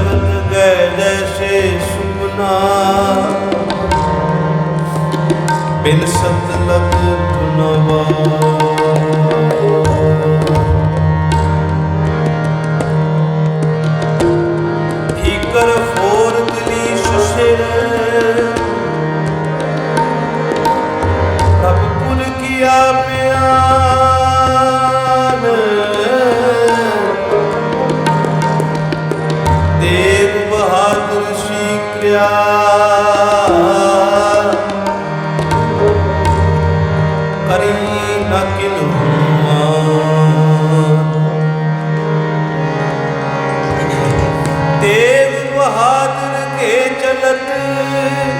ਜਗਤ ਗਏ ਜੈਸੇ ਸੁਪਨਾ ਬਿਨ ਸਤ ਲਗ ਤੁਨਵਾ ਠੀਕਰ ਫੋਰ ਦਿਲੀ ਸੁਸਿਰ ਰਬ ਪੁਨ ਕੀਆ te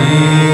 Amen.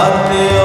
ਰਾਤ